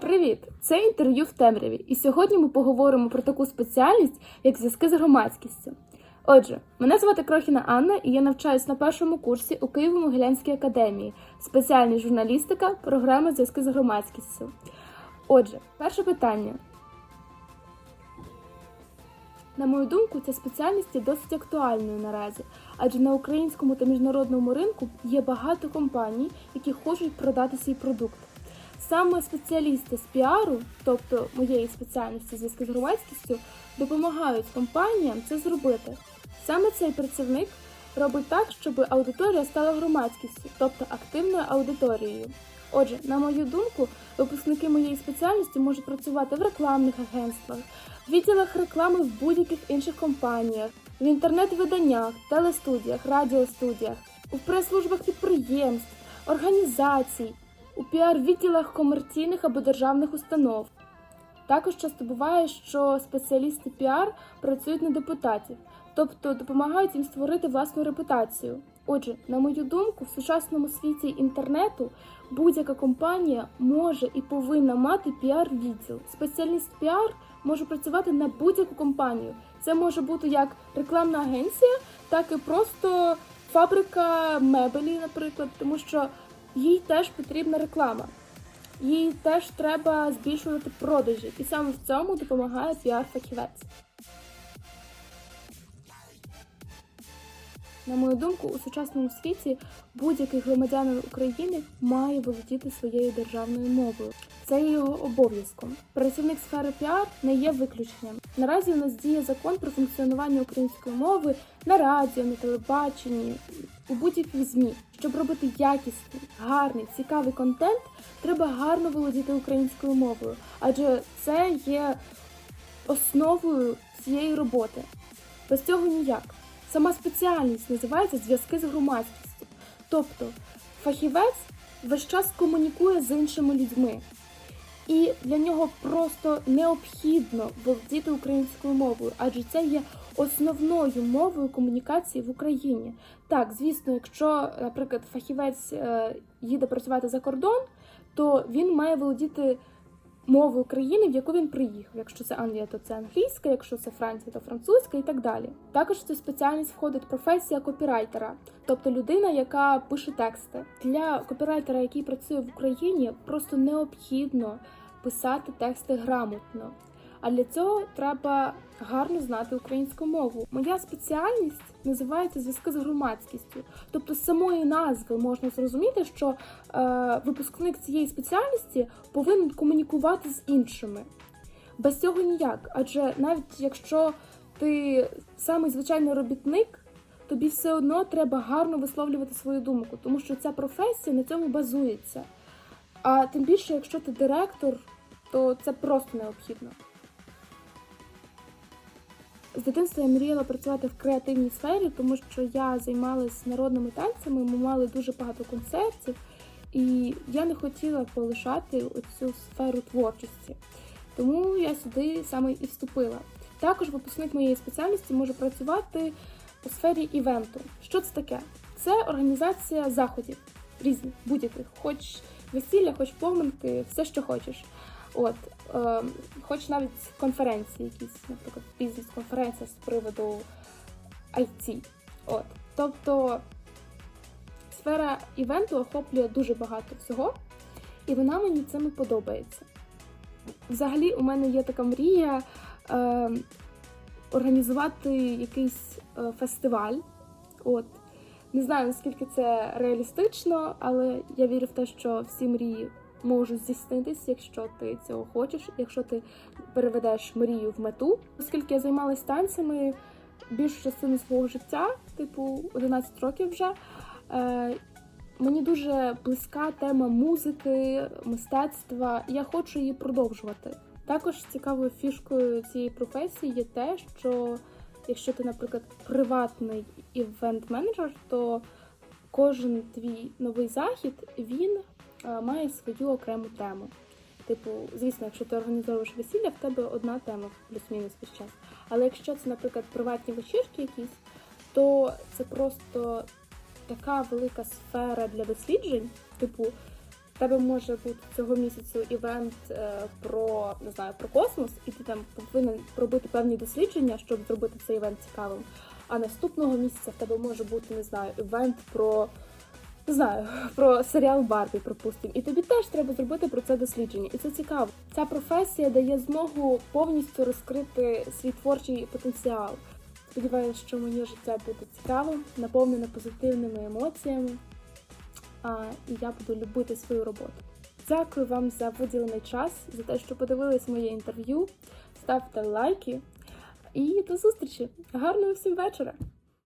Привіт! Це інтерв'ю в темряві, і сьогодні ми поговоримо про таку спеціальність, як зв'язки з громадськістю. Отже, мене звати Крохіна Анна, і я навчаюсь на першому курсі у Києво-Могилянській академії, спеціальність журналістика, програма зв'язки з громадськістю. Отже, перше питання. На мою думку, ця спеціальність є досить актуальною наразі, адже на українському та міжнародному ринку є багато компаній, які хочуть продати свій продукт. Саме спеціалісти з піару, тобто моєї спеціальності зв'язки з громадськістю, допомагають компаніям це зробити. Саме цей працівник робить так, щоб аудиторія стала громадськістю, тобто активною аудиторією. Отже, на мою думку, випускники моєї спеціальності можуть працювати в рекламних агентствах, в відділах реклами в будь-яких інших компаніях, в інтернет-виданнях, телестудіях, радіостудіях, у прес-службах підприємств, організацій, у піар-відділах комерційних або державних установ. Також часто буває, що спеціалісти піар працюють на депутатів, тобто допомагають їм створити власну репутацію. Отже, на мою думку, в сучасному світі інтернету будь-яка компанія може і повинна мати піар-відділ. Спеціаліст піар може працювати на будь-яку компанію. Це може бути як рекламна агенція, так і просто фабрика мебелі, наприклад, тому що їй теж потрібна реклама. Їй теж треба збільшувати продажі, і саме в цьому допомагає піар-фахівець. На мою думку, у сучасному світі будь-який громадянин України має володіти своєю державною мовою. Це є його обов'язком. Працівник сфери піар не є виключенням. Наразі у нас діє закон про функціонування української мови на радіо, на телебаченні, у будь-яких змі. Щоб робити якісний, гарний, цікавий контент, треба гарно володіти українською мовою, адже це є основою цієї роботи. Без цього ніяк. Сама спеціальність називається зв'язки з громадськістю. Тобто фахівець весь час комунікує з іншими людьми. І для нього просто необхідно володіти українською мовою, адже це є основною мовою комунікації в Україні. Так, звісно, якщо, наприклад, фахівець е, їде працювати за кордон, то він має володіти мовою України, в яку він приїхав. Якщо це Англія, то це англійська, якщо це Франція, то французька і так далі. Також в цю спеціальність входить професія копірайтера, тобто людина, яка пише тексти. Для копірайтера, який працює в Україні, просто необхідно писати тексти грамотно. А для цього треба гарно знати українську мову. Моя спеціальність називається зв'язки з громадськістю. Тобто, з самої назви можна зрозуміти, що е, випускник цієї спеціальності повинен комунікувати з іншими. Без цього ніяк. Адже навіть якщо ти самий звичайний робітник, тобі все одно треба гарно висловлювати свою думку, тому що ця професія на цьому базується. А тим більше, якщо ти директор, то це просто необхідно. З дитинства я мріяла працювати в креативній сфері, тому що я займалась народними танцями, ми мали дуже багато концертів, і я не хотіла полишати оцю сферу творчості. Тому я сюди саме і вступила. Також випускник моєї спеціальності може працювати у сфері івенту. Що це таке? Це організація заходів різних, будь-яких, хоч весілля, хоч поминки, все, що хочеш. От, е, хоч навіть конференції, якісь, наприклад, бізнес-конференція з приводу IT. От. Тобто сфера івенту охоплює дуже багато всього, і вона мені цим і подобається. Взагалі, у мене є така мрія е, організувати якийсь е, фестиваль. От. Не знаю, наскільки це реалістично, але я вірю в те, що всі мрії можуть здійснитись, якщо ти цього хочеш, якщо ти переведеш мрію в мету. Оскільки я займалась танцями більшу частину свого життя, типу 11 років вже. Е, Мені дуже близька тема музики, мистецтва, я хочу її продовжувати. Також цікавою фішкою цієї професії є те, що якщо ти, наприклад, приватний івент-менеджер, то кожен твій новий захід він має свою окрему тему. Типу, звісно, якщо ти організовуєш весілля, в тебе одна тема плюс-мінус весь час. Але якщо це, наприклад, приватні вечірки якісь, то це просто така велика сфера для досліджень. Типу, В тебе може бути цього місяцю івент е, про не знаю про космос, і ти там повинен робити певні дослідження, щоб зробити цей івент цікавим. А наступного місяця в тебе може бути не знаю івент про не знаю про серіал Барбі, припустимо. І тобі теж треба зробити про це дослідження. І це цікаво. Ця професія дає змогу повністю розкрити свій творчий потенціал. Сподіваюся, що моє життя буде цікавим, наповнене позитивними емоціями, а, і я буду любити свою роботу. Дякую вам за виділений час, за те, що подивились моє інтерв'ю. Ставте лайки і до зустрічі! Гарного всім вечора!